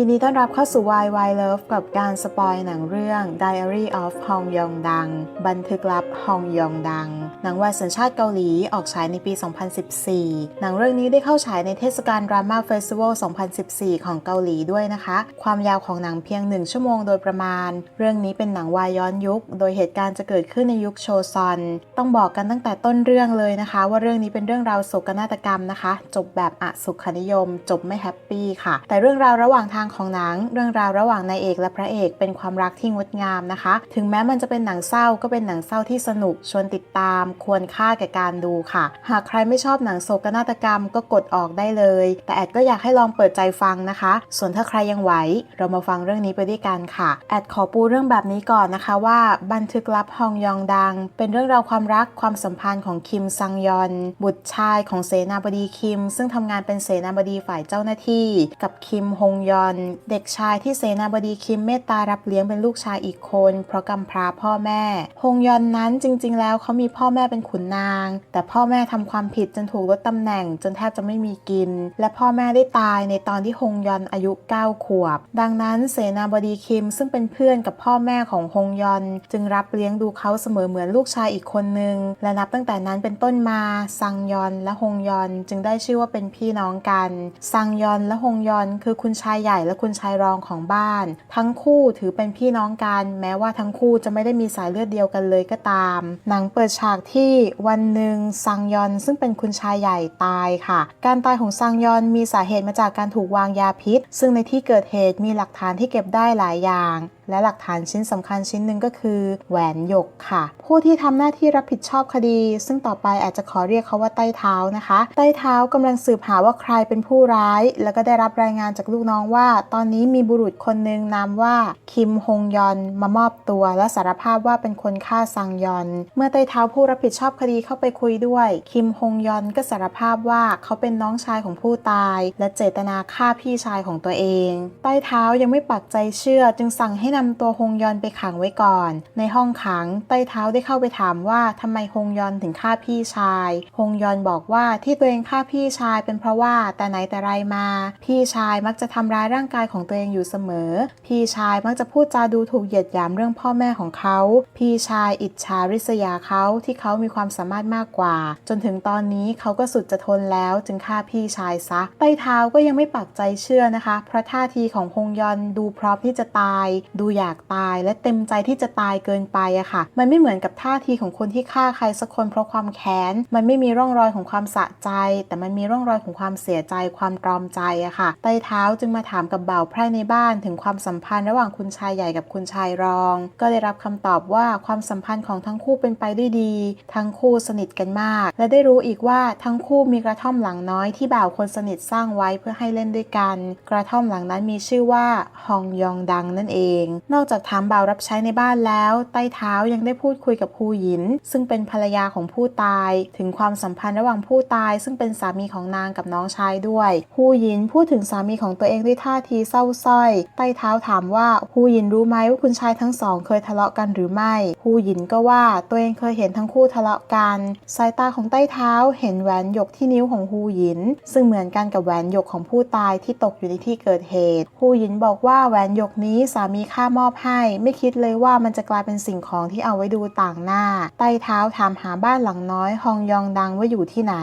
ยินดีต้อนรับเข้าสู่ Why Why Love กับการสปอยหนังเรื่อง Diary of Hong Yong Dang บันทึกลับฮองยองดังหนังวายสัญชาติเกาหลีออกฉายในปี 2014 หนังเรื่องนี้ได้เข้าฉายในเทศกาล Drama Festival 2014 ของเกาหลีด้วยนะคะ ความยาวของหนังเพียง 1 ชั่วโมงโดยประมาณ เรื่องนี้เป็นหนังวายย้อนยุค โดยเหตุการณ์จะเกิดขึ้นในยุคโชซอน ต้องบอกกันตั้งแต่ต้นเรื่องเลยนะคะ ว่าเรื่องนี้เป็นเรื่องราวโศกนาฏกรรมนะคะ จบแบบอสุขนิยม จบไม่แฮปปี้ค่ะ แต่เรื่องราวระหว่างทางของหนัง เรื่องราวระหว่างนายเอกและพระเอกเป็นความรักที่งดงามนะคะ ถึงแม้มันจะเป็นหนังเศร้าก็เป็นหนังเศร้าที่สนุกชวนติดตาม ควรค่าแก่การดูค่ะ หากใครไม่ชอบหนังโศกนาฏกรรมก็กดออกได้เลย แต่แอดก็อยากให้ลองเปิดใจฟังนะคะ ส่วนถ้าใครยังไหว เรามาฟังเรื่องนี้ไปด้วยกันค่ะ แอดขอปูเรื่องแบบนี้ก่อนนะคะว่าบันทึกลับฮองยองดัง เป็นเรื่องราวความรักความสัมพันธ์ของคิมซังยอน บุตรชายของเสนาบดีคิม ซึ่งทำงานเป็นเสนาบดีฝ่ายเจ้าหน้าที่ กับคิมฮงยอนเด็กชายที่เสนาบดีคิมเมตตารับเลี้ยงเป็นลูกชายอีกคน เพราะกำพร้าพ่อแม่ ฮงยอนนั้นจริง ๆ แล้วเขามีพ่อแม่เป็นขุนนาง แต่พ่อแม่ทำความผิดจนถูกลดตำแหน่ง จนแทบจะไม่มีกิน และพ่อแม่ได้ตายในตอนที่ฮงยอนอายุ 9 ขวบ ดังนั้นเสนาบดีคิมซึ่งเป็นเพื่อนกับพ่อแม่ของฮงยอน จึงรับเลี้ยงดูเขาเสมอเหมือนลูกชายอีกคนนึง และนับตั้งแต่นั้นเป็นต้นมาซังยอนและฮงยอนจึงได้ชื่อว่าเป็นพี่น้องกันซังยอนและฮงยอนคือคุณชายใหญ่และคุณชายรองของบ้าน ทั้งคู่ถือเป็นพี่น้องกัน แม้ว่าทั้งคู่จะไม่ได้มีสายเลือดเดียวกันเลยก็ตาม หนังเปิดฉากที่วันหนึ่งซังยอนซึ่งเป็นคุณชายใหญ่ตายค่ะ การตายของซังยอนมีสาเหตุมาจากการถูกวางยาพิษ ซึ่งในที่เกิดเหตุมีหลักฐานที่เก็บได้หลายอย่าง และหลักฐานชิ้นสำคัญชิ้นหนึ่งก็คือ แหวนหยกค่ะ ผู้ที่ทำหน้าที่รับผิดชอบคดี ซึ่งต่อไปอาจจะขอเรียกเขาว่าใต้เท้านะคะ ใต้เท้ากำลังสืบหาว่าใครเป็นผู้ร้าย แล้วก็ได้รับรายงานจากลูกน้องว่า ตอนนี้มีบุรุษคนหนึ่งนามว่าคิมฮงยอนมามอบตัว และสารภาพว่าเป็นคนฆ่าซังยอน เมื่อใต้เท้าผู้รับผิดชอบคดีเข้าไปคุยด้วย คิมฮงยอนก็สารภาพว่าเขาเป็นน้องชายของผู้ตาย และเจตนาฆ่าพี่ชายของตัวเอง ใต้เท้ายังไม่ปักใจเชื่อจึงสั่งให้นนำตัวฮงยอนไปขังไว้ก่อน ในห้องขังใต้เท้าได้เข้าไปถามว่าทำไมฮงยอนถึงฆ่าพี่ชายฮงยอนบอกว่าที่ตัวเองฆ่าพี่ชายเป็นเพราะว่าแต่ไหนแต่ไรมา พี่ชายมักจะทำร้ายร่างกายของตัวเองอยู่เสมอ พี่ชายมักจะพูดจาดูถูกเหยียดหยามเรื่องพ่อแม่ของเขา พี่ชายอิจฉาริษยาเขาที่เขามีความสามารถมากกว่า จนถึงตอนนี้เขาก็สุดจะทนแล้วจึงฆ่าพี่ชายซะใต้เท้าก็ยังไม่ปักใจเชื่อนะคะ เพราะท่าทีของฮงยอนดูพร้อมที่จะตาย ดูอยากตาย และเต็มใจที่จะตายเกินไปอะค่ะ มันไม่เหมือนกับท่าทีของคนที่ฆ่าใครสักคนเพราะความแค้น มันไม่มีร่องรอยของความสะใจ แต่มันมีร่องรอยของความเสียใจ ความตรอมใจอะค่ะ ใต้เท้าจึงมาถามกับบ่าวไพร่ในบ้านถึงความสัมพันธ์ระหว่างคุณชายใหญ่กับคุณชายรอง ก็ได้รับคำตอบว่าความสัมพันธ์ของทั้งคู่เป็นไปด้วยดี ทั้งคู่สนิทกันมาก และได้รู้อีกว่าทั้งคู่มีกระท่อมหลังน้อยที่บ่าวคนสนิทสร้างไว้เพื่อให้เล่นด้วยกัน กระท่อมหลังนั้นมีชื่อว่าฮองยองดังนั่นเองนอกจากถามบ่าวรับใช้ในบ้านแล้ว ใต้เท้ายังได้พูดคุยกับฮูหยิน ซึ่งเป็นภรรยาของผู้ตาย ถึงความสัมพันธ์ระหว่างผู้ตาย ซึ่งเป็นสามีของนางกับน้องชายด้วยฮูหยินพูดถึงสามีของตัวเองด้วยท่าทีเศร้าส้อย ใต้เท้าถามว่าฮูหยินรู้ไหมว่าคุณชายทั้งสอง เคยทะเลาะกันหรือไม่ฮูหยินก็ว่าตัวเองเคยเห็นทั้งคู่ทะเลาะกัน สายตาของใต้เท้าเห็นแหวนหยกที่นิ้วของฮูหยิน ซึ่งเหมือนกันกับแหวนหยกของผู้ตายที่ตกอยู่ในที่เกิดเหตุฮูหยินบอกว่าแหวนหยกนี้สามีค่ามอบให้ ไม่คิดเลยว่ามันจะกลายเป็นสิ่งของที่เอาไว้ดูต่างหน้า ใต้เท้าถามหาบ้านหลังน้อยฮองยองดังว่าอยู่ที่ไหน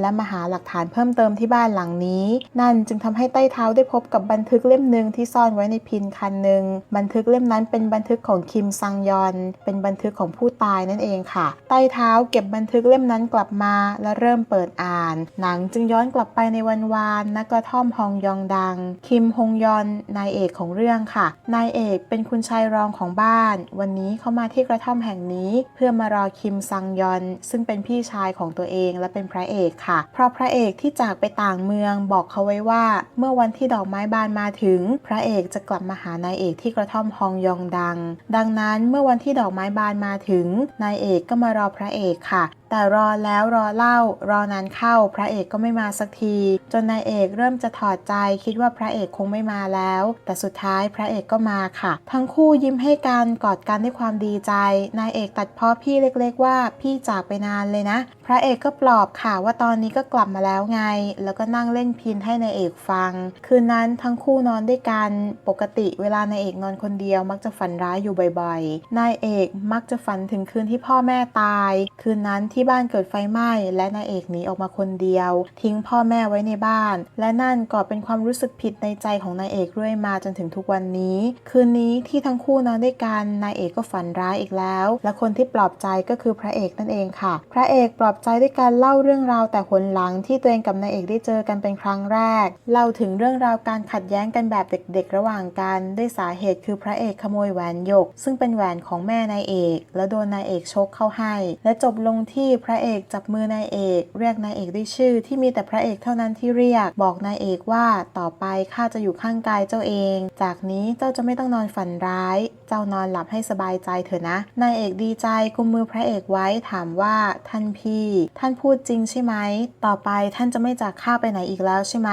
และมาหาหลักฐานเพิ่มเติมที่บ้านหลังนี้ นั่นจึงทำให้ใต้เท้าได้พบกับบันทึกเล่มหนึ่งที่ซ่อนไว้ในพินคันหนึ่งบันทึกเล่มนั้นเป็นบันทึกของคิมซังยอน เป็นบันทึกของผู้ตายนั่นเองค่ะ ใต้เท้าเก็บบันทึกเล่มนั้นกลับมาและเริ่มเปิดอ่าน หนังจึงย้อนกลับไปในวันวานนักกระท่อมฮองยองดัง คิมฮงยอนนายเอกของเรื่องค่ะ นายเอกเป็นคุณชายรองของบ้าน วันนี้เขามาที่กระท่อมแห่งนี้ เพื่อมารอคิมซังยอน ซึ่งเป็นพี่ชายของตัวเองและเป็นพระเอกค่ะ เพราะพระเอกที่จากไปต่างเมืองบอกเขาไว้ว่า เมื่อวันที่ดอกไม้บานมาถึง พระเอกจะกลับมาหานายเอกที่กระท่อมฮองยองดัง ดังนั้นเมื่อวันที่ดอกไม้บานมาถึงนายเอกก็มารอพระเอกค่ะ แต่รอแล้วรอเล่ารอนานเข้า พระเอกก็ไม่มาสักที จนนายเอกเริ่มจะถอดใจคิดว่าพระเอกคงไม่มาแล้ว แต่สุดท้ายพระเอกก็มาค่ะ ทั้งคู่ยิ้มให้กันกอดกันด้วยความดีใจนายเอกตัดพ้อพี่เล็กๆว่าพี่จากไปนานเลยนะ พระเอกก็ปลอบค่ะว่าตอนนี้ก็กลับมาแล้วไง แล้วก็นั่งเล่นพินให้นายเอกฟัง คืนนั้นทั้งคู่นอนด้วยกันปกติเวลานายเอกนอนคนเดียวมักจะฝันร้ายอยู่บ่อยๆนายเอกมักจะฝันถึงคืนที่พ่อแม่ตาย คืนนั้นที่ที่บ้านเกิดไฟไหม้และนายเอกหนีออกมาคนเดียว ทิ้งพ่อแม่ไว้ในบ้าน และนั่นก็เป็นความรู้สึกผิดในใจของนายเอกเรื่อยมาจนถึงทุกวันนี้ คืนนี้ที่ทั้งคู่นอนด้วยกันนายเอกก็ฝันร้ายอีกแล้ว และคนที่ปลอบใจก็คือพระเอกนั่นเองค่ะ พระเอกปลอบใจด้วยการเล่าเรื่องราวแต่หนหลังที่ตัวเองกับนายเอกได้เจอกันเป็นครั้งแรกเล่าถึงเรื่องราวการขัดแย้งกันแบบเด็กๆ ระหว่างกันด้วยสาเหตุคือพระเอกขโมยแหวนหยก ซึ่งเป็นแหวนของแม่นายเอก แล้วโดนนายเอกชกเข้าให้ และจบลงที่พระเอกจับมือนายเอก เรียกนายเอกด้วยชื่อ ที่มีแต่พระเอกเท่านั้นที่เรียก บอกนายเอกว่าต่อไปข้าจะอยู่ข้างกายเจ้าเอง จากนี้เจ้าจะไม่ต้องนอนฝันร้าย เจ้านอนหลับให้สบายใจเถอะนะ นายเอกดีใจกุมมือพระเอกไว้ถามว่าท่านพี่ ท่านพูดจริงใช่ไหม ต่อไปท่านจะไม่จากข้าไปไหนอีกแล้วใช่ไหม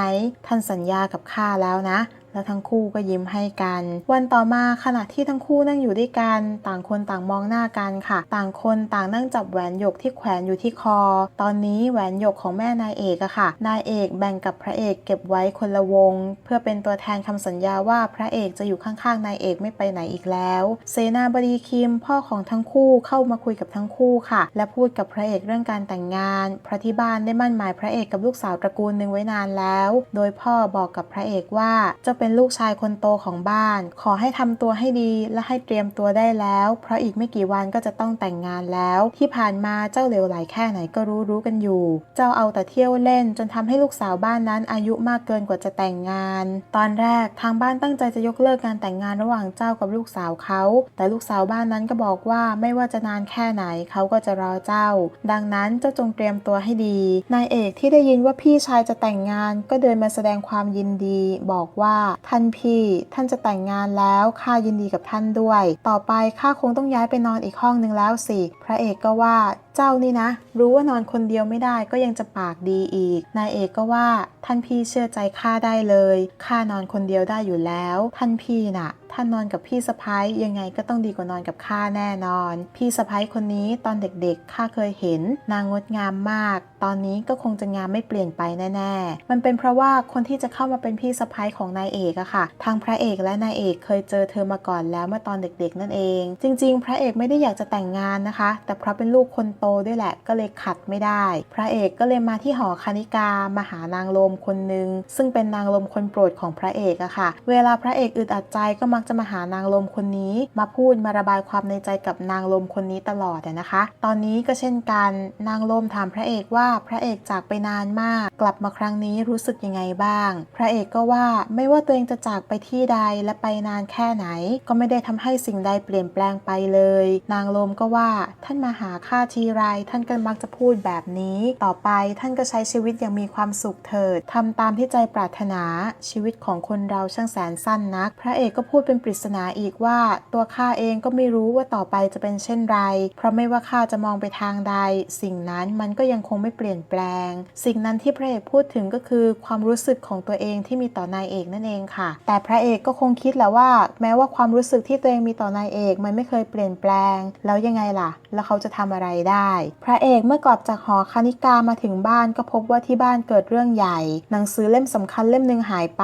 ท่านสัญญากับข้าแล้วนะ แล้วทั้งคู่ก็ยิ้มให้กัน วันต่อมาขณะที่ทั้งคู่นั่งอยู่ด้วยกัน ต่างคนต่างมองหน้ากันค่ะ ต่างคนต่างนั่งจับแหวนหยกที่แขวนอยู่ที่คอ ตอนนี้แหวนหยกของแม่นายเอกอะค่ะ นายเอกแบ่งกับพระเอกเก็บไว้คนละวง เพื่อเป็นตัวแทนคำสัญญาว่าพระเอกจะอยู่ข้างๆนายเอกไม่ไปไหนอีกแล้วเสนาบดีคิมพ่อของทั้งคู่เข้ามาคุยกับทั้งคู่ค่ะ และพูดกับพระเอกเรื่องการแต่งงานพระที่บ้านได้มั่นหมายพระเอกกับลูกสาวตระกูลหนึ่งไว้นานแล้ว โดยพ่อบอกกับพระเอกว่าจะเจ้าเป็นลูกชายคนโตของบ้าน ขอให้ทำตัวให้ดีและให้เตรียมตัวได้แล้ว เพราะอีกไม่กี่วันก็จะต้องแต่งงานแล้ว ที่ผ่านมาเจ้าเหลวไหลแค่ไหนก็รู้รู้กันอยู่ เจ้าเอาแต่เที่ยวเล่น จนทำให้ลูกสาวบ้านนั้นอายุมากเกินกว่าจะแต่งงาน ตอนแรกทางบ้านตั้งใจจะยกเลิกการแต่งงานระหว่างเจ้ากับลูกสาวเขา แต่ลูกสาวบ้านนั้นก็บอกว่าไม่ว่าจะนานแค่ไหนเขาก็จะรอเจ้า ดังนั้นเจ้าจงเตรียมตัวให้ดี นายเอกที่ได้ยินว่าพี่ชายจะแต่งงานก็เดินมาแสดงความยินดี บอกว่าท่านพี่ ท่านจะแต่งงานแล้วข้ายินดีกับท่านด้วย ต่อไปข้าคงต้องย้ายไปนอนอีกห้องนึงแล้วสิ พระเอกก็ว่า เจ้านี่นะ รู้ว่านอนคนเดียวไม่ได้ก็ยังจะปากดีอีก นายเอกก็ว่าท่านพี่เชื่อใจข้าได้เลยข้านอนคนเดียวได้อยู่แล้ว ท่านพี่น่ะท่านนอนกับพี่สะพ้ายยังไงก็ต้องดีกว่านอนกับข้าแน่นอน พี่สะพ้ายคนนี้ตอนเด็กๆข้าเคยเห็น นางงดงามมาก ตอนนี้ก็คงจะงามไม่เปลี่ยนไปแน่ๆ มันเป็นเพราะว่าคนที่จะเข้ามาเป็นพี่สะพ้ายของนายเอกอะค่ะทางพระเอกและนายเอกเคยเจอเธอมาก่อนแล้วเมื่อตอนเด็กๆ นั่นเอง จริง ๆ พระเอกไม่ได้อยากจะแต่งงานนะคะ แต่เพราะเป็นลูกคนโตด้วยแหละก็เลยขัดไม่ได้ พระเอกก็เลยมาที่หอคณิกามาหานางลมคนหนึ่งซึ่งเป็นนางลมคนโปรดของพระเอกอะค่ะ เวลาพระเอกอึดอัดใจก็มักจะมาหานางลมคนนี้ มาพูดมาระบายความในใจกับนางลมคนนี้ตลอดอะนะคะ ตอนนี้ก็เช่นกันนางลมถามพระเอกว่าพระเอกจากไปนานมาก กลับมาครั้งนี้รู้สึกยังไงบ้าง พระเอกก็ว่าไม่ว่าตัวเองจะจากไปที่ใดและไปนานแค่ไหน ก็ไม่ได้ทำให้สิ่งใดเปลี่ยนแปลงไปเลย นางลมก็ว่าท่านมาหาข้าทีไร ท่านก็มักจะพูดแบบนี้ ต่อไปท่านก็ใช้ชีวิตอย่างมีความสุขเถิดทำตามที่ใจปรารถนา ชีวิตของคนเราช่างแสนสั้นนัก พระเอกก็พูดเป็นปริศนาอีกว่า ตัวข้าเองก็ไม่รู้ว่าต่อไปจะเป็นเช่นไร เพราะไม่ว่าข้าจะมองไปทางใด สิ่งนั้นมันก็ยังคงไม่เปลี่ยนแปลง สิ่งนั้นที่พระเอกพูดถึงก็คือความรู้สึกของตัวเองที่มีต่อนายเอกนั่นเองค่ะ แต่พระเอกก็คงคิดแหละว่า แม้ว่าความรู้สึกที่ตัวเองมีต่อนายเอกมันไม่เคยเปลี่ยนแปลง แล้วยังไงล่ะ แล้วเขาจะทำอะไรได้พระเอกเมื่อกลับจากหอคณิกามาถึงบ้านก็พบว่าที่บ้านเกิดเรื่องใหญ่ หนังสือเล่มสำคัญเล่มหนึ่งหายไป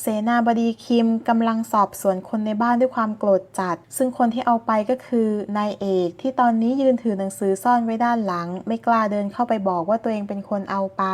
เสนาบดีคิมกำลังสอบสวนคนในบ้านด้วยความโกรธจัด ซึ่งคนที่เอาไปก็คือนายเอกที่ตอนนี้ยืนถือหนังสือซ่อนไว้ด้านหลัง ไม่กล้าเดินเข้าไปบอกว่าตัวเองเป็นคนเอาไป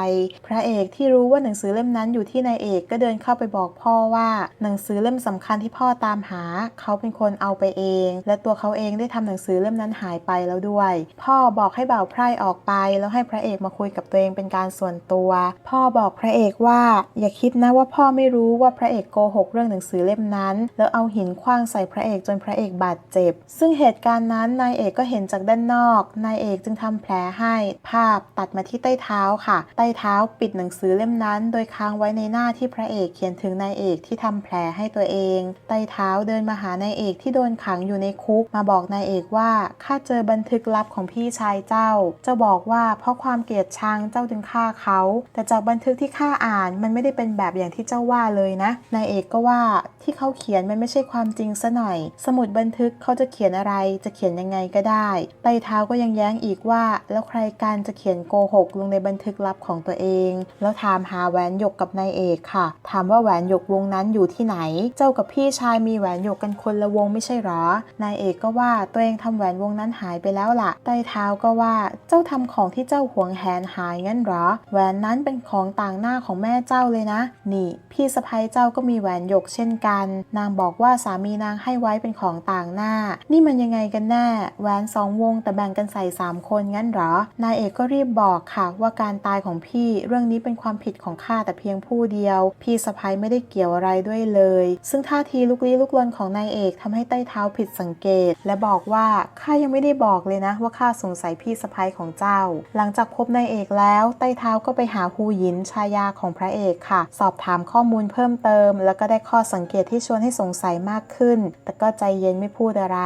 พระเอกที่รู้ว่าหนังสือเล่มนั้นอยู่ที่นายเอกก็เดินเข้าไปบอกพ่อว่า หนังสือเล่มสำคัญที่พ่อตามหา เขาเป็นคนเอาไปเอง และตัวเขาเองได้ทำหนังสือเล่มนั้นหายไปแล้วด้วย พ่อบอกให้บ่าวไพร่ออกไป แล้วให้พระเอกมาคุยกับตัวเองเป็นการส่วนตัว พ่อบอกพระเอกว่าอย่าคิดนะว่าพ่อไม่รู้ว่าพระเอกโกหกเรื่องหนังสือเล่มนั้น แล้วเอาหินคว้างใส่พระเอกจนพระเอกบาดเจ็บ ซึ่งเหตุการณ์นั้นนายเอกก็เห็นจากด้านนอก นายเอกจึงทำแผลให้ ภาพตัดมาที่ใต้เท้าค่ะ ใต้เท้าปิดหนังสือเล่มนั้น โดยค้างไว้ในหน้าที่พระเอกเขียนถึงนายเอกที่ทำแผลให้ตัวเอง ใต้เท้าเดินมาหานายเอกที่โดนขังอยู่ในคุก มาบอกนายเอกว่าข้าเจอบันทึกลับของพี่ชายายเจ้า เจ้าบอกว่าเพราะความเกลียดชังเจ้าถึงฆ่าเขา แต่จากบันทึกที่ข้าอ่านมันไม่ได้เป็นแบบอย่างที่เจ้าว่าเลยนะ นายเอกก็ว่าที่เขาเขียนมันไม่ใช่ความจริงซะหน่อย สมุดบันทึกเขาจะเขียนอะไร จะเขียนยังไงก็ได้ ไต้เท้าก็ยังแย้งอีกว่า แล้วใครกันจะเขียนโกหกลงในบันทึกลับของตัวเอง แล้วถามหาแหวนหยกกับนายเอกค่ะ ถามว่าแหวนหยกวงนั้นอยู่ที่ไหน เจ้ากับพี่ชายมีแหวนหยกกันคนละวงไม่ใช่หรอ นายเอกก็ว่าตัวเองทำแหวนวงนั้นหายไปแล้วล่ะ ไต้เท้าก็ว่าเจ้าทำของที่เจ้าหวงแหนหายงั้นหรอ แหวนนั้นเป็นของต่างหน้าของแม่เจ้าเลยนะ นี่ พี่สะพ้ยเจ้าก็มีแหวนหยกเช่นกัน นางบอกว่าสามีนางให้ไว้เป็นของต่างหน้า นี่มันยังไงกันแน่ แหวนสองวงแต่แบ่งกันใส่สามคนงั้นหรอ นายเอกก็รีบบอกค่ะว่าการตายของพี่เรื่องนี้เป็นความผิดของข้าแต่เพียงผู้เดียว พี่สะพ้ยไม่ได้เกี่ยวอะไรด้วยเลย ซึ่งท่าทีลุกลี้ลุกลนของนายเอกทำให้ใต้เท้าผิดสังเกต และบอกว่าข้ายังไม่ได้บอกเลยนะว่าข้าสงสัยพี่สะพ้ยของเจ้า หลังจากพบนายเอกแล้วใต้เท้าก็ไปหาฮูหยินชายาของพระเอกค่ะ สอบถามข้อมูลเพิ่มเติม แล้วก็ได้ข้อสังเกตที่ชวนให้สงสัยมากขึ้น แต่ก็ใจเย็นไม่พูดอะไร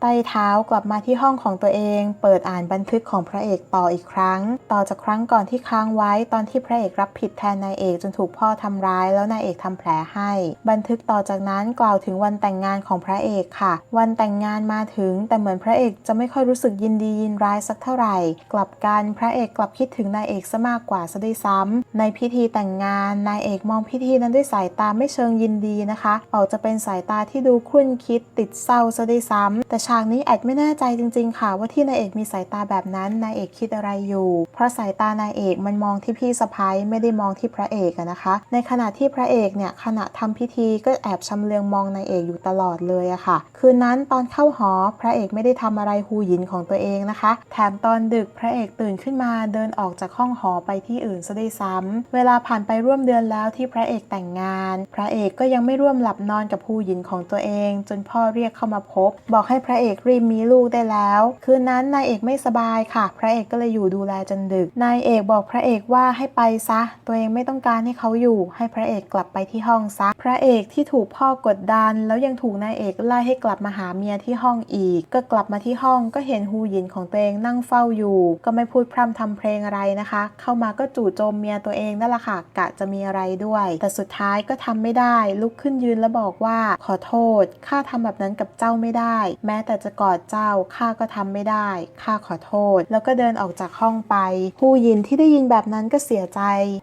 ใต้เท้ากลับมาที่ห้องของตัวเอง เปิดอ่านบันทึกของพระเอกต่ออีกครั้ง ต่อจากครั้งก่อนที่ค้างไว้ตอนที่พระเอกรับผิดแทนนายเอกจนถูกพ่อทำร้าย แล้วนายเอกทำแผลให้ บันทึกต่อจากนั้นกล่าวถึงวันแต่งงานของพระเอกค่ะ วันแต่งงานมาถึง แต่เหมือนพระเอกจะไม่ค่อยรู้สึกยินดียินร้ายสักเท่าไหร่ กลับกันพระเอกกลับคิดถึงนายเอกซะมากกว่าซะด้วยซ้ำในพิธีแต่งงานนายเอกมองพิธีนั้นด้วยสายตาไม่เชิงยินดีนะคะ ออกจะเป็นสายตาที่ดูครุ่นคิดติดเศร้าซะด้วยซ้ำแต่ฉากนี้แอดไม่แน่ใจจริง ๆ ค่ะ ว่าที่นายเอกมีสายตาแบบนั้นนายเอกคิดอะไรอยู่ เพราะสายตานายเอกมันมองที่พี่สะพ้ายไม่ได้มองที่พระเอกนะคะ ในขณะที่พระเอกเนี่ยขณะทำพิธีก็แอบชำเลืองมองนายเอกอยู่ตลอดเลยอะค่ะ คืนนั้นตอนเข้าหอพระเอกไม่ได้ทำอะไรฮูหยินของตัวเองนะคะ แถถมตอนดึกพระเอกตื่นขึ้นมาเดินออกจากห้องหอไปที่อื่นซะด้วยซ้ำเวลาผ่านไปร่วมเดือนแล้วที่พระเอกแต่งงาน พระเอกก็ยังไม่ร่วมหลับนอนกับฮูหยินของตัวเอง จนพ่อเรียกเข้ามาพบ บอกให้พระเอกรีบมีลูกได้แล้ว คืนนั้นนายเอกไม่สบายค่ะ พระเอกก็เลยอยู่ดูแลจนดึก นายเอกบอกพระเอกว่าให้ไปซะ ตัวเองไม่ต้องการให้เขาอยู่ ให้พระเอกกลับไปที่ห้องซะ พระเอกที่ถูกพ่อกดดัน แล้วยังถูกนายเอกไล่ให้กลับมาหาเมียที่ห้องอีก ก็กลับมาที่ห้องก็เห็นฮูหยินของตัวเองนั่งเฝ้าอยู่ ก็ไม่พูดพร่ำทำเพลงอะไรนะคะ เข้ามาก็จู่โจมเมียตัวเองนั่นแหละค่ะกะจะมีอะไรด้วย แต่สุดท้ายก็ทำไม่ได้ลุกขึ้นยืนแล้วบอกว่าขอโทษข้าทำแบบนั้นกับเจ้าไม่ได้ แม้แต่จะกอดเจ้าข้าก็ทำไม่ได้ข้าขอโทษ แล้วก็เดินออกจากห้องไปฮูหยินที่ได้ยินแบบนั้นก็เสียใจ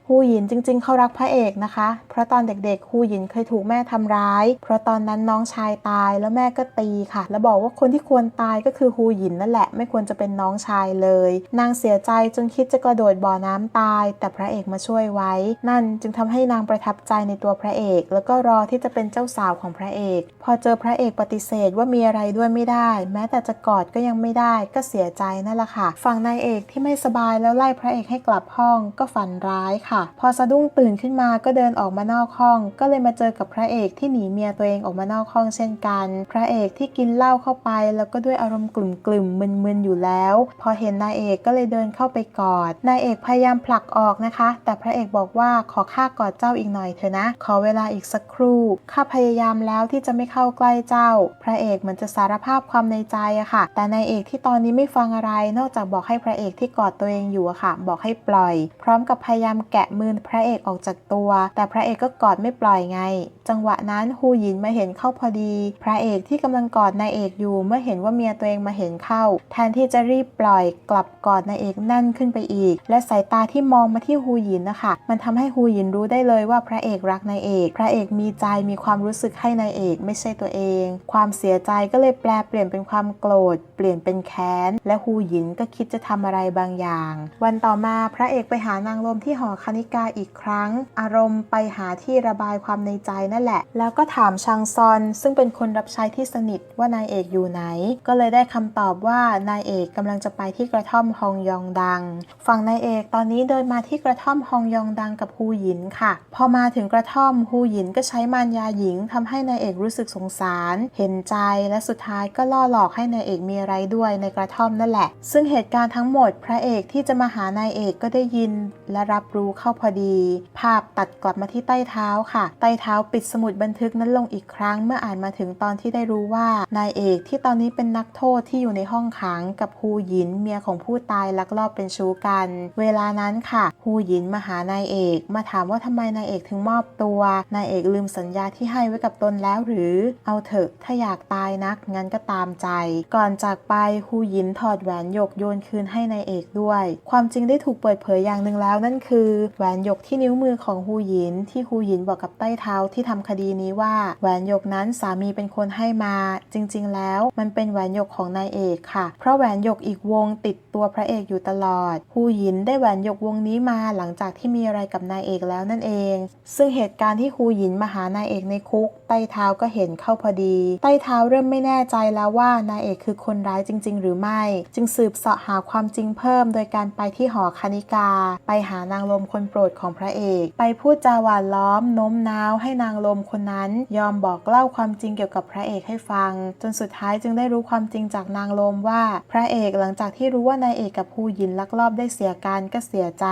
ฮูหยินจริง ๆ เขารักพระเอกนะคะ เพราะตอนเด็กๆฮูหยินเคยถูกแม่ทำร้าย เพราะตอนนั้นน้องชายตายแล้วแม่ก็ตีค่ะ แล้วบอกว่าคนที่ควรตายก็คือฮูหยินนั่นแหละไม่ควรจะเป็นน้องชายเลย นางเสียใจจนคิดจะกระโดดบ่อน้ำตาย แต่พระเอกมาช่วยไว้ นั่นจึงทำให้นางประทับใจในตัวพระเอก แล้วก็รอที่จะเป็นเจ้าสาวของพระเอก พอเจอพระเอกปฏิเสธว่ามีอะไรด้วยไม่ได้ แม้แต่จะกอดก็ยังไม่ได้ ก็เสียใจนั่นแหละค่ะ ฝั่งนายเอกที่ไม่สบายแล้วไล่พระเอกให้กลับห้องก็ฝันร้ายค่ะ พอสะดุ้งตื่นขึ้นมาก็เดินออกมานอกห้อง ก็เลยมาเจอกับพระเอกที่หนีเมียตัวเองออกมานอกห้องเช่นกัน พระเอกที่กินเหล้าเข้าไป แล้วก็ด้วยอารมณ์กลุ่มๆมึนๆอยู่แล้วพอเห็นนายเอกก็เลยเดินเข้าไปกอด นายเอกพยายามผลักออกนะคะ แต่พระเอกบอกว่าขอข้ากอดเจ้าอีกหน่อยเถอะนะ ขอเวลาอีกสักครู่ ข้าพยายามแล้วที่จะไม่เข้าใกล้เจ้า พระเอกเหมือนจะสารภาพความในใจอะค่ะ แต่นายเอกที่ตอนนี้ไม่ฟังอะไร นอกจากบอกให้พระเอกที่กอดตัวเองอยู่อะค่ะ บอกให้ปล่อย พร้อมกับพยายามแกะมือพระเอกออกจากตัว แต่พระเอกก็กอดไม่ปล่อยไงจังหวะนั้นฮูหยินมาเห็นเข้าพอดี พระเอกที่กำลังกอดนายเอกอยู่เมื่อเห็นว่าเมียตัวเองมาเห็นเข้า แทนที่จะรีบปล่อยกลับกอดนายเอกแน่นขึ้นไปอีก และสายตาที่มองมาที่ฮูหยินนะคะ มันทำให้ฮูหยินรู้ได้เลยว่าพระเอกรักนายเอก พระเอกมีใจมีความรู้สึกให้นายเอกไม่ใช่ตัวเอง ความเสียใจก็เลยแปลเปลี่ยนเป็นความโกรธ เปลี่ยนเป็นแค้น และฮูหยินก็คิดจะทำอะไรบางอย่าง วันต่อมาพระเอกไปหานางลมที่หอคณิกาอีกครั้ง อารมณ์ไปหาที่ระบายความในใจนั่นแหละ แล้วก็ถามชังซอนซึ่งเป็นคนรับใช้ที่สนิทว่านายเอกอยู่ไหน ก็เลยได้คำตอบว่านายเอกกำลังจะไปที่กระท่อมฮองยองดัง ฝั่งนายเอกตอนนี้เดินมาที่กระท่อมฮองยองดังกับฮูหยินค่ะ พอมาถึงกระท่อมฮูหยินก็ใช้มารยาหญิงทำให้นายเอกรู้สึกสงสาร เห็นใจและสุดท้ายก็ล่อหลอกให้นายเอกมีอะไรด้วยในกระท่อมนั่นแหละ ซึ่งเหตุการณ์ทั้งหมดพระเอกที่จะมาหานายเอกก็ได้ยิน และรับรู้เข้าพอดี ภาพตัดกลับมาที่ใต้เท้าค่ะ ใต้เท้าปิดสมุดบันทึกนั้นลงอีกครั้ง เมื่ออ่านมาถึงตอนที่ได้รู้ว่านายเอกที่ตอนนี้เป็นนักโทษที่อยู่ในห้องขังกับฮูหยินเมียของผู้ตายลักลอบเป็นชู้กัน เวลานั้นค่ะฮูหยินมาหานายเอก มาถามว่าทำไมนายเอกถึงมอบตัวนายเอกลืมสัญญาที่ให้ไว้กับตนแล้วหรือ เอาเถอะถ้าอยากตายนักงั้นก็ตามใจ ก่อนจากไปฮูหยินถอดแหวนหยกโยนคืนให้นายเอกด้วย ความจริงได้ถูกเปิดเผยอย่างหนึ่งแล้วนั่นคือแหวนหยกที่นิ้วมือของฮูหยินที่ฮูหยินบอกกับใต้เท้าที่ททำคดีนี้ว่าแหวนหยกนั้นสามีเป็นคนให้มาจริง ๆ แล้ว มันเป็นแหวนหยกของนายเอกค่ะ เพราะแหวนหยกอีกวงติดตัวพระเอกอยู่ตลอดฮูหยินได้แหวนหยกวงนี้มาหลังจากที่มีอะไรกับนายเอกแล้วนั่นเอง ซึ่งเหตุการณ์ที่ฮูหยินมาหานายเอกในคุก ใต้เท้าก็เห็นเข้าพอดี ใต้เท้าเริ่มไม่แน่ใจแล้วว่านายเอกคือคนร้ายจริง ๆ หรือไม่ จึงสืบเสาะหาความจริงเพิ่ม โดยการไปที่หอคณิกา ไปหานางลมคนโปรดของพระเอก ไปพูดจาหวานล้อมโน้มน้าวให้นางลมคนนั้น ยอมบอกเล่าความจริงเกี่ยวกับพระเอกให้ฟัง จนสุดท้ายจึงได้รู้ความจริงจากนางลมว่า พระเอกหลังจากที่รู้ว่านายเอกกับฮูหยินลักลอบได้เสียการก็เสียใจ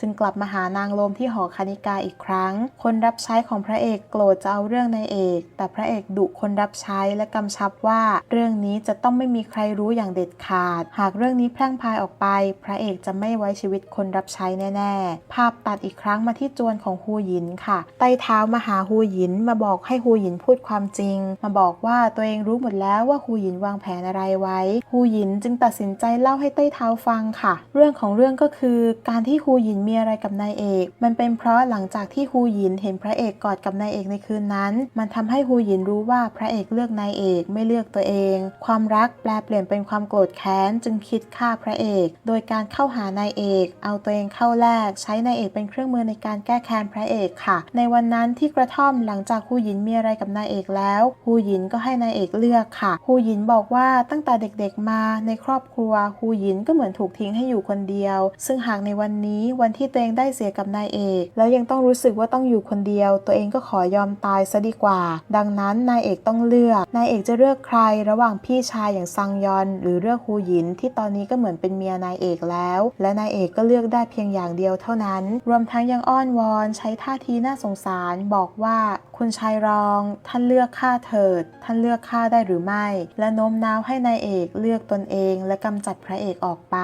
จึงกลับมาหานางลมที่หอคณิกาอีกครั้ง คนรับใช้ของพระเอกโกรธจะเอาเรื่องนายเอก แต่พระเอกดุคนรับใช้และกำชับว่าเรื่องนี้จะต้องไม่มีใครรู้อย่างเด็ดขาด หากเรื่องนี้แพร่งพายออกไป พระเอกจะไม่ไว้ชีวิตคนรับใช้แน่ ๆ ภาพตัดอีกครั้งมาที่จวนของฮูหยินค่ะไต้เท้ามาหาฮูหยินมาบอกให้ฮูหยินพูดความจริง มาบอกว่าตัวเองรู้หมดแล้วว่าฮูหยินวางแผนอะไรไว้ฮูหยินจึงตัดสินใจเล่าให้ไต้เท้าฟังค่ะ เรื่องของเรื่องก็คือการที่ฮูหยินมีอะไรกับนายเอก มันเป็นเพราะหลังจากที่ฮูหยินเห็นพระเอกกอดกับนายเอกในคืนนั้น มันทำให้ฮูหยินรู้ว่าพระเอกเลือกนายเอกไม่เลือกตัวเอง ความรักแปลเปลี่ยนเป็นความโกรธแค้นจึงคิดฆ่าพระเอก โดยการเข้าหานายเอก เอาตัวเองเข้าแลกใช้นายเอกเป็นเครื่องมือในการแก้แค้นพระเอกค่ะ ในวันนั้นที่กระท่อมหลังจากฮูหยินมีอะไรกับนายเอกแล้วฮูหยินก็ให้นายเอกเลือกค่ะฮูหยินบอกว่าตั้งแต่เด็กๆมาในครอบครัวฮูหยินก็เหมือนถูกทิ้งให้อยู่คนเดียว ซึ่งหากในวันนี้วันที่ตัวเองได้เสียกับนายเอก แล้วยังต้องรู้สึกว่าต้องอยู่คนเดียว ตัวเองก็ขอยอมตายซะดีกว่า ดังนั้นนายเอกต้องเลือกนายเอกจะเลือกใครระหว่างพี่ชายอย่างซังยอน หรือเลือกฮูหยินที่ตอนนี้ก็เหมือนเป็นเมียนายเอกแล้ว และนายเอกก็เลือกได้เพียงอย่างเดียวเท่านั้น รวมทั้งยังอ้อนวอน ใช้ท่าทีน่าสงสาร บอกว่าคุณชายรอง ท่านเลือกข้าเถิด ท่านเลือกข้าได้หรือไม่ และโน้มน้าวให้นายเอกเลือกตนเองและกำจัดพระเอกออกไป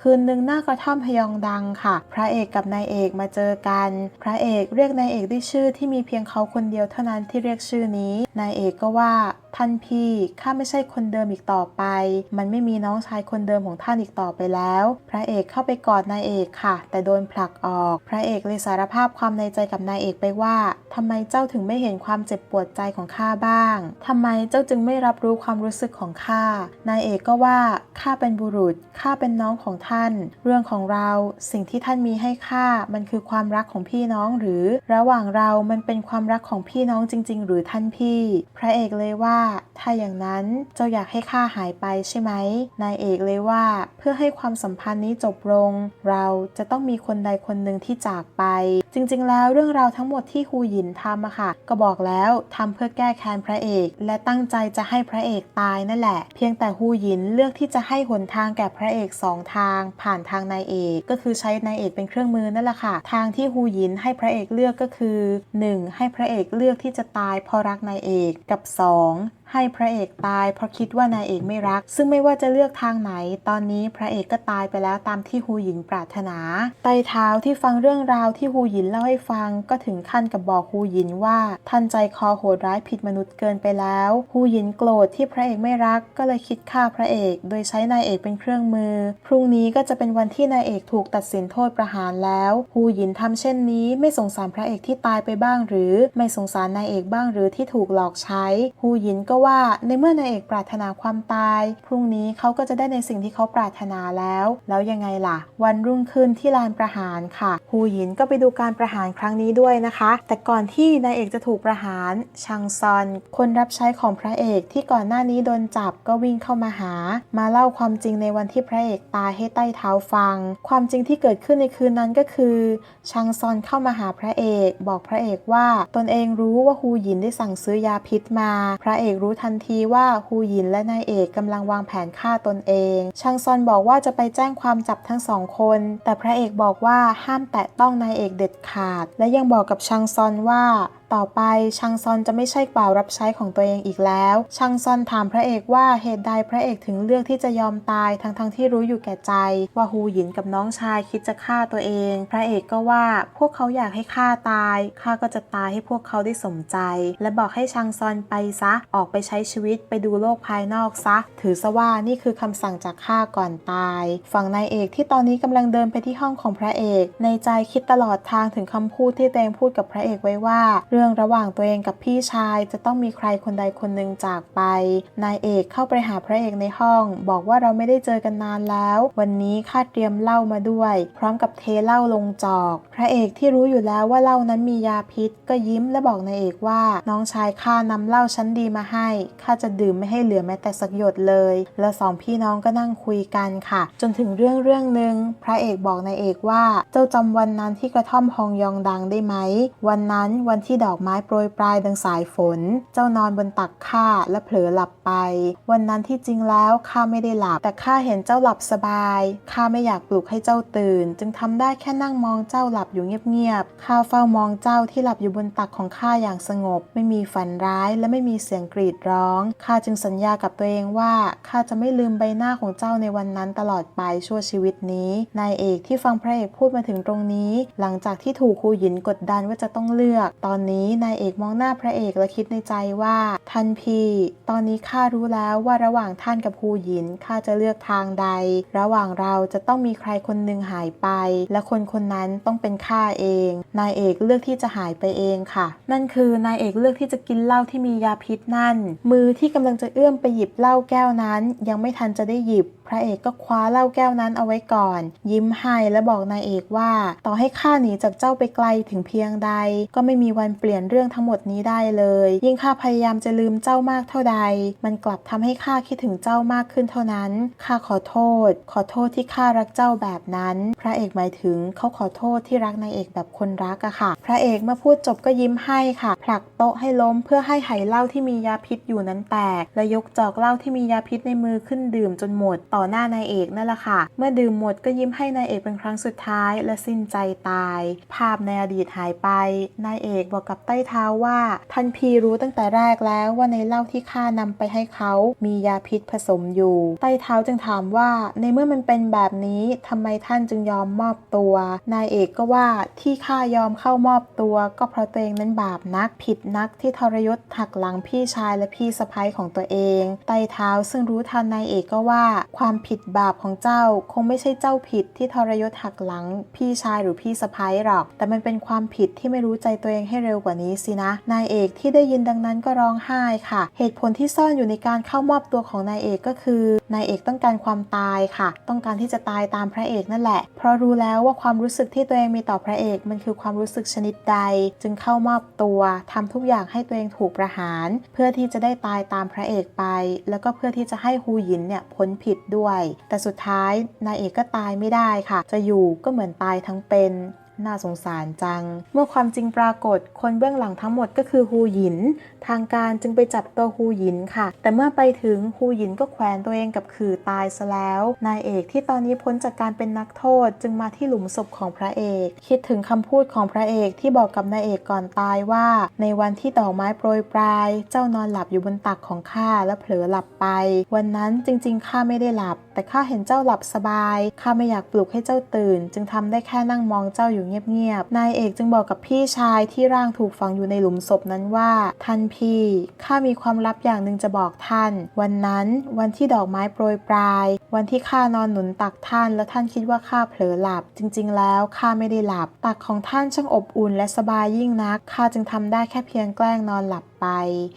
คืนหนึ่งหน้ากระท่อมพยองดังค่ะ พระเอกกับนายเอกมาเจอกัน พระเอกเรียกนายเอกด้วยชื่อที่มีเพียงเขาคนเดียวเท่านั้นที่เรียกชื่อนี้ นายเอกก็ว่าท่านพี่ข้าไม่ใช่คนเดิมอีกต่อไป มันไม่มีน้องชายคนเดิมของท่านอีกต่อไปแล้ว พระเอกเข้าไปกอดนายเอกค่ะ แต่โดนผลักออก พระเอกเลยสารภาพความในใจกับนายเอกไปว่าทำไมเจ้าถึงไม่เห็นความเจ็บปวดใจของข้าบ้างทำไมเจ้าจึงไม่รับรู้ความรู้สึกของข้า นายเอกก็ว่าข้าเป็นบุรุษ ข้าเป็นน้องของท่าน เรื่องของเรา สิ่งที่ท่านมีให้ข้า มันคือความรักของพี่น้องหรือ ระหว่างเรา มันเป็นความรักของพี่น้องจริง ๆ หรือท่านพี่ พระเอกเลยว่า ถ้าอย่างนั้นเจ้าอยากให้ข้าหายไปใช่ไหม นายเอกเลยว่า เพื่อให้ความสัมพันธ์นี้จบลง เราจะต้องมีคนใดคนหนึ่งที่จากไป จริง ๆ แล้วเรื่องราวทั้งหมดที่ฮูหยินทำอะค่ะก็บอกแล้วทำเพื่อแก้แค้นพระเอก และตั้งใจจะให้พระเอกตายนั่นแหละ เพียงแต่ฮูหยินเลือกที่จะให้หนทางแก่พระเอกสองทาง ผ่านทางนายเอกก็คือใช้นายเอกเป็นเครื่องมือนั่นแหละค่ะ ทางที่ฮูหยินให้พระเอกเลือกก็คือ 1. ให้พระเอกเลือกที่จะตายเพราะรักนายเอกกับ 2. ให้พระเอกตาย เพราะคิดว่านายเอกไม่รัก ซึ่งไม่ว่าจะเลือกทางไหน ตอนนี้พระเอกก็ตายไปแล้วตามที่ฮูหยินปรารถนา ไต้เท้าที่ฟังเรื่องราวที่ฮูหยินเล่าให้ฟัง ก็ถึงขั้นกับบอกฮูหยินว่า ท่านใจคอโหดร้ายผิดมนุษย์เกินไปแล้วฮูหยินโกรธที่พระเอกไม่รัก ก็เลยคิดฆ่าพระเอก โดยใช้นายเอกเป็นเครื่องมือ พรุ่งนี้ก็จะเป็นวันที่นายเอกถูกตัดสินโทษประหารแล้วฮูหยินทำเช่นนี้ ไม่สงสารพระเอกที่ตายไปบ้างหรือ ไม่สงสารนายเอกบ้างหรือที่ถูกหลอกใช้ฮูหยินก็ว่าในเมื่อนายเอกปรารถนาความตาย พรุ่งนี้เขาก็จะได้ในสิ่งที่เขาปรารถนาแล้ว แล้วยังไงล่ะ วันรุ่งขึ้นที่ลานประหารค่ะฮูหยินก็ไปดูการประหารครั้งนี้ด้วยนะคะ แต่ก่อนที่นายเอกจะถูกประหารชังซอน คนรับใช้ของพระเอกที่ก่อนหน้านี้โดนจับก็วิ่งเข้ามาหา มาเล่าความจริงในวันที่พระเอกตายให้ใต้เท้าฟัง ความจริงที่เกิดขึ้นในคืนนั้นก็คือชังซอนเข้ามาหาพระเอก บอกพระเอกว่าตนเองรู้ว่าฮูหยินได้สั่งซื้อยาพิษมา พระเอกรู้ทันทีว่าฮูหยินและนายเอกกำลังวางแผนฆ่าตนเองชางซอนบอกว่าจะไปแจ้งความจับทั้งสองคน แต่พระเอกบอกว่าห้ามแตะต้องนายเอกเด็ดขาด และยังบอกกับชางซอนว่า ต่อไปชังซอนจะไม่ใช่บ่าวรับใช้ของตัวเองอีกแล้ว ชังซอนถามพระเอกว่าเหตุใดพระเอกถึงเลือกที่จะยอมตายทั้งๆทที่รู้อยู่แก่ใจ ว่าฮูหยินกับน้องชายคิดจะฆ่าตัวเอง พระเอกก็ว่าพวกเขาอยากให้ข้าตายข้าก็จะตายให้พวกเขาได้สมใจ และบอกให้ชังซอนไปซะออกไปใช้ชีวิตไปดูโลกภายนอกซะ ถือซะว่านี่คือคำสั่งจากข้าก่อนตาย ฝั่งนายเอกที่ตอนนี้กำลังเดินไปที่ห้องของพระเอก ในใจคิดตลอดทางถึงคำพูดที่ตัวเองพูดกับพระเอกไว้ว่าเรืื่องระหว่างตัวเองกับพี่ชาย จะต้องมีใครคนใดคนหนึ่งจากไป นายเอกเข้าไปหาพระเอกในห้อง บอกว่าเราไม่ได้เจอกันนานแล้ว วันนี้ข้าเตรียมเหล้ามาด้วย พร้อมกับเทเหล้าลงจอก พระเอกที่รู้อยู่แล้วว่าเหล้านั้นมียาพิษ ก็ยิ้มและบอกนายเอกว่า น้องชายข้านำเหล้าชั้นดีมาให้ข้าจะดื่มไม่ให้เหลือแม้แต่สักหยดเลย แล้วสองพี่น้องก็นั่งคุยกันค่ะ จนถึงเรื่องเรื่องหนึ่งพระเอกบอกนายเอกว่า เจ้าจำวันนั้นที่กระท่อมฮองยองดังได้ไหม วันนั้นวันที่ดอกอกไม้โปรยปลายดังสายฝน เจ้านอนบนตักข้าและเผลอหลับไป วันนั้นที่จริงแล้วข้าไม่ได้หลับ แต่ข้าเห็นเจ้าหลับสบายข้าไม่อยากปลุกให้เจ้าตื่น จึงทำได้แค่นั่งมองเจ้าหลับอยู่เงียบๆข้าเฝ้ามองเจ้าที่หลับอยู่บนตักของข้าอย่างสงบ ไม่มีฝันร้ายและไม่มีเสียงกรีดร้องข้าจึงสัญญากับตัวเองว่าข้าจะไม่ลืมใบหน้าของเจ้าในวันนั้นตลอดไปชั่วชีวิตนี้นายเอกที่ฟังพระเอกพูดมาถึงตรงนี้ หลังจากที่ถูกครูหยินกดดันว่าจะต้องเลือก ตอนนี้นายเอกมองหน้าพระเอกและคิดในใจว่า ท่านพี่ ตอนนี้ข้ารู้แล้วว่าระหว่างท่านกับครูหยินข้าจะเลือกทางใด ระหว่างเราจะต้องมีใครคนหนึ่งหายไป และคนคนนั้นต้องเป็นข้าเอง นายเอกเลือกที่จะหายไปเองค่ะ นั่นคือนายเอกเลือกที่จะกินเหล้าที่มียาพิษนั่น มือที่กำลังจะเอื้อมไปหยิบเหล้าแก้วนั้น ยังไม่ทันจะได้หยิบ พระเอกก็คว้าเหล้าแก้วนั้นเอาไว้ก่อน ยิ้มให้และบอกนายเอกว่า ต่อให้ข้าหนีจากเจ้าไปไกลถึงเพียงใด ก็ไม่มีวันเปลี่ยนเรื่องทั้งหมดนี้ได้เลย ยิ่งข้าพยายามจะลืมเจ้ามากเท่าใด มันกลับทำให้ข้าคิดถึงเจ้ามากขึ้นเท่านั้นข้าขอโทษ ขอโทษที่ข้ารักเจ้าแบบนั้น พระเอกหมายถึงเขาขอโทษที่รักนายเอกแบบคนรักอะค่ะ พระเอกเมื่อพูดจบก็ยิ้มให้ค่ะ ผลักโต๊ะให้ล้มเพื่อให้ไหเหล้าที่มียาพิษอยู่นั้นแตก และยกจอกเหล้าที่มียาพิษในมือขึ้นดื่มจนหมดต่ออหน้านายเอกนั่นแหละค่ะ เมื่อดื่มหมดก็ยิ้มให้นายเอกเป็นครั้งสุดท้ายและสิ้นใจตาย ภาพในอดีตหายไป นายเอกบอกกับใต้เท้าว่าท่านพีรู้ตั้งแต่แรกแล้วว่าในเหล้าที่ข้านำไปให้เขามียาพิษผสมอยู่ ใต้เท้าจึงถามว่าในเมื่อมันเป็นแบบนี้ทำไมท่านจึงยอมมอบตัว นายเอกก็ว่าที่ข้ายอมเข้ามอบตัว ก็เพราะตัวเองนั้นบาปนักผิดนักที่ทรยศหักหลังพี่ชายและพี่สะพ้ยของตัวเองไต้เท้าซึ่งรู้ทันนายเอกก็ว่าความความผิดบาปของเจ้าคงไม่ใช่เจ้าผิดที่ทรยศหักหลัง พี่ชายหรือพี่สะพ้ยหรอก แต่มันเป็นความผิดที่ไม่รู้ใจตัวเองให้เร็วกว่านี้สินะ นายเอกที่ได้ยินดังนั้นก็ร้องไห้ค่ะ เหตุผลที่ซ่อนอยู่ในการเข้ามอบตัวของนายเอกก็คือนายเอกต้องการความตายค่ะ ต้องการที่จะตายตามพระเอกนั่นแหละ เพราะรู้แล้วว่าความรู้สึกที่ตัวเองมีต่อพระเอกมันคือความรู้สึกชนิดใด จึงเข้ามอบตัวทำทุกอย่างให้ตัวเองถูกประหาร เพื่อที่จะได้ตายตามพระเอกไป แล้วก็เพื่อที่จะให้ฮูหยินเนี่ยพ้นผิดด้วย แต่สุดท้ายนายเอกก็ตายไม่ได้ค่ะ จะอยู่ก็เหมือนตายทั้งเป็นน่าสงสารจัง เมื่อความจริงปรากฏคนเบื้องหลังทั้งหมดก็คือฮูหยินทางการจึงไปจับตัวฮูหยินค่ะ แต่เมื่อไปถึงฮูหยินก็แขวนตัวเองกับขื่อตายซะแล้ว นายเอกที่ตอนนี้พ้นจากการเป็นนักโทษจึงมาที่หลุมศพของพระเอก คิดถึงคำพูดของพระเอกที่บอกกับนายเอกก่อนตายว่า ในวันที่ดอกไม้โปรยปลาย เจ้านอนหลับอยู่บนตักของข้าและเผลอหลับไป วันนั้นจริงๆข้าไม่ได้หลับ แต่ข้าเห็นเจ้าหลับสบายข้าไม่อยากปลุกให้เจ้าตื่น จึงทำได้แค่นั่งมองเจ้าอยู่เงียบๆนายเอกจึงบอกกับพี่ชายที่ร่างถูกฝังอยู่ในหลุมศพนั้นว่าท่านพีข้ามีความลับอย่างหนึ่งจะบอกท่าน วันนั้น วันที่ดอกไม้โปรยปลาย วันที่ข้านอนหนุนตักท่าน แล้วท่านคิดว่าข้าเผลอหลับ จริง ๆ แล้วข้าไม่ได้หลับ ตักของท่านช่างอบอุ่นและสบายยิ่งนักข้าจึงทำได้แค่เพียงแกล้งนอนหลับ ไป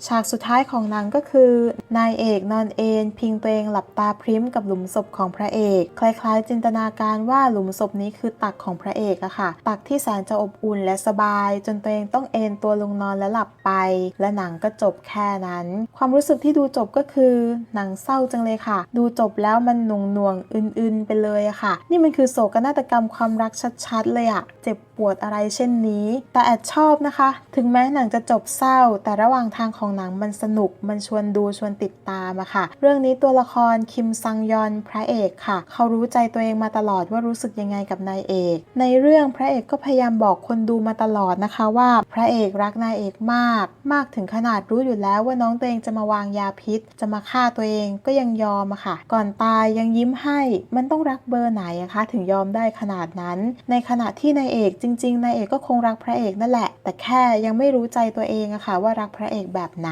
ฉากสุดท้ายของหนังก็คือ นายเอกนอนเอนพิงตัวเองหลับตาพริ้มกับหลุมศพของพระเอก คล้ายๆ จินตนาการว่าหลุมศพนี้คือตักของพระเอกอะค่ะ ตักที่แสนจะอบอุ่นและสบาย จนตัวเองต้องเอนตัวลงนอนและหลับไป และหนังก็จบแค่นั้น ความรู้สึกที่ดูจบก็คือหนังเศร้าจังเลยค่ะ ดูจบแล้วมันหน่วงหน่วงๆอึนๆ ไปเลยอะค่ะ นี่มันคือโศกนาฏกรรมความรักชัดๆ เลยอะเจ็บปวดอะไรเช่นนี้ แต่แอดชอบนะคะ ถึงแม้หนังจะจบเศร้าแต่ระหว่างทางของหนังมันสนุก มันชวนดูชวนติดตามอะค่ะ เรื่องนี้ตัวละครคิมซังยอนพระเอกค่ะ เขารู้ใจตัวเองมาตลอดว่ารู้สึกยังไงกับนายเอก ในเรื่องพระเอกก็พยายามบอกคนดูมาตลอดนะคะว่า พระเอกรักนายเอกมาก มากถึงขนาดรู้อยู่แล้วว่าน้องตัวเองจะมาวางยาพิษ จะมาฆ่าตัวเองก็ยังยอมอะค่ะ ก่อนตายยังยิ้มให้มันต้องรักเบอร์ไหนอะคะ ถึงยอมได้ขนาดนั้น ในขณะที่นายเอกจริงๆนายเอกก็คงรักพระเอกนั่นแหละ แต่แค่ยังไม่รู้ใจตัวเองอะค่ะว่ารักพระเอกแบบไหน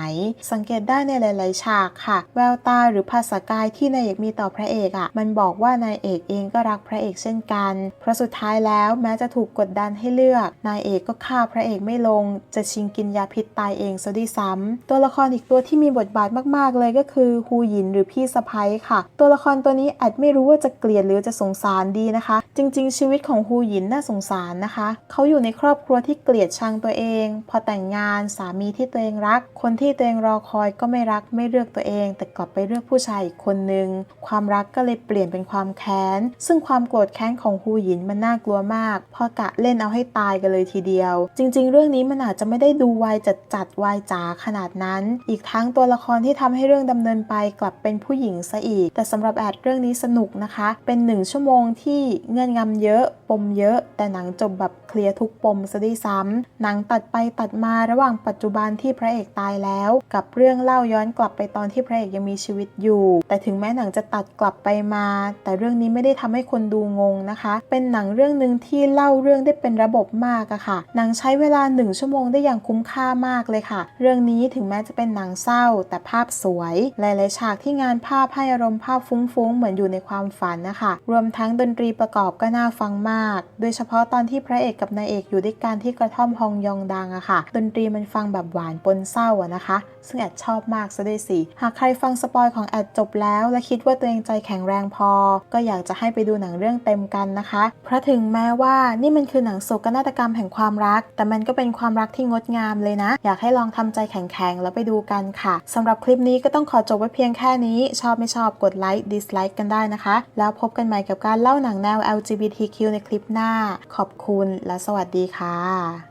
สังเกตได้ในหลาย ๆ ฉากค่ะ แววตาหรือภาษากายที่นายเอกมีต่อพระเอกอะมันบอกว่านายเอกเองก็รักพระเอกเช่นกัน เพราะสุดท้ายแล้วแม้จะถูกกดดันให้เลือก นายเอกก็ฆ่าพระเอกไม่ลง จะชิงกินยาพิษตายเองซะด้วยซ้ำตัวละครอีกตัวที่มีบทบาทมาก ๆ เลยก็คือฮูหยินหรือพี่สะพ้ยค่ะ ตัวละครตัวนี้อาจไม่รู้ว่าจะเกลียดหรือจะสงสารดีนะคะ จริง ๆ ชีวิตของฮูหยินน่าสงสารนะคะ เขาอยู่ในครอบครัวที่เกลียดชังตัวเอง พอแต่งงานสามีที่ตัวเองรัก คนที่ตัวเองรอคอยก็ไม่รักไม่เลือกตัวเอง แต่กลับไปเลือกผู้ชายอีกคนนึง ความรักก็เลยเปลี่ยนเป็นความแค้น ซึ่งความโกรธแค้นของฮูหยินมันน่ากลัวมากพอกะเล่นเอาให้ตายกันเลยทีเดียว จริง ๆ เรื่องนี้มันอาจจะไม่ได้ดูวายจัดจัดวายจ๋าขนาดนั้น อีกทั้งตัวละครที่ทำให้เรื่องดำเนินไปกลับเป็นผู้หญิงซะอีก แต่สำหรับแอดเรื่องนี้สนุกนะคะ เป็นหนึ่งชั่วโมงที่เงื่อนงำเยอะปมเยอะ แต่หนังจบแบบเคลียร์ทุกปมซะด้วยซ้ำหนังตัดไปตัดมาระหว่างปัจจุบันที่พระระเอกตายแล้ว กับเรื่องเล่าย้อนกลับไปตอนที่พระเอกยังมีชีวิตอยู่ แต่ถึงแม้หนังจะตัดกลับไปมา แต่เรื่องนี้ไม่ได้ทำให้คนดูงงนะคะ เป็นหนังเรื่องหนึ่งที่เล่าเรื่องได้เป็นระบบมากอะค่ะ หนังใช้เวลาหนึ่งชั่วโมงได้อย่างคุ้มค่ามากเลยค่ะ เรื่องนี้ถึงแม้จะเป็นหนังเศร้า แต่ภาพสวย หลาย ๆ ฉากที่งานภาพให้อารมณ์ภาพฟุ้ง ๆ เหมือนอยู่ในความฝันนะคะ รวมทั้งดนตรีประกอบก็น่าฟังมาก โดยเฉพาะตอนที่พระเอกกับนายเอกอยู่ด้วยกันที่กระท่อมฮองยองดังอะค่ะ ดนตรีมันฟังแบบหวานปนเศร้าอะนะคะ ซึ่งแอดชอบมากซะด้วยสิ หากใครฟังสปอยของแอดจบแล้ว และคิดว่าตัวเองใจแข็งแรงพอ ก็อยากจะให้ไปดูหนังเรื่องเต็มกันนะคะ เพราะถึงแม้ว่านี่มันคือหนังโศกนาฏกรรมแห่งความรัก แต่มันก็เป็นความรักที่งดงามเลยนะ อยากให้ลองทำใจแข็งๆแล้วไปดูกันค่ะสำหรับคลิปนี้ก็ต้องขอจบไว้เพียงแค่นี้ ชอบไม่ชอบกดไลค์ดิสไลค์กันได้นะคะ แล้วพบกันใหม่กับการเล่าหนังแนว LGBTQ ในคลิปหน้า ขอบคุณและสวัสดีค่ะ